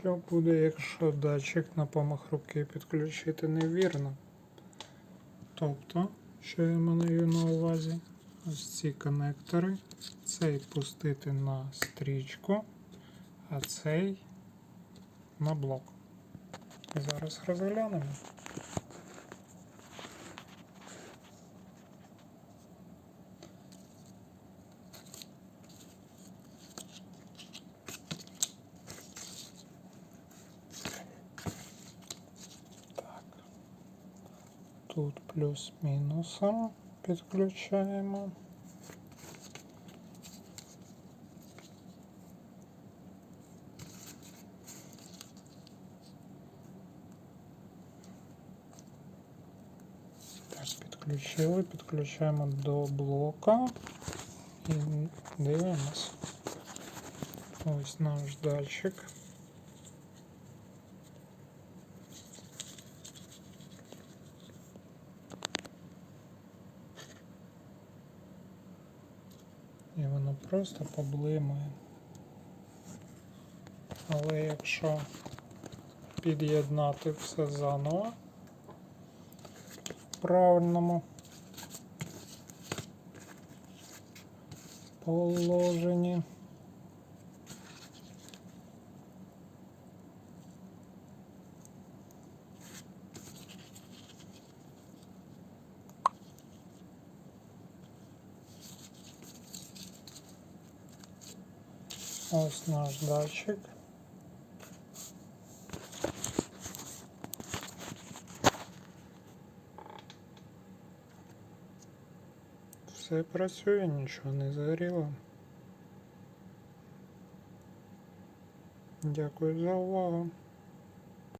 Що буде, якщо датчик на помах руки підключити невірно? Тобто, що я маю на увазі? Ось ці конектори. Цей пустити на стрічку, а цей на блок. Зараз розглянемо. Тут плюс-мінусом підключаємо. Так, підключили, підключаємо до блока і дивимось. Ось наш датчик. І воно просто поблимує. Але якщо під'єднати все заново в правильному положенні. Ось наш датчик. Все працює, нічого не згоріло. Дякую за увагу.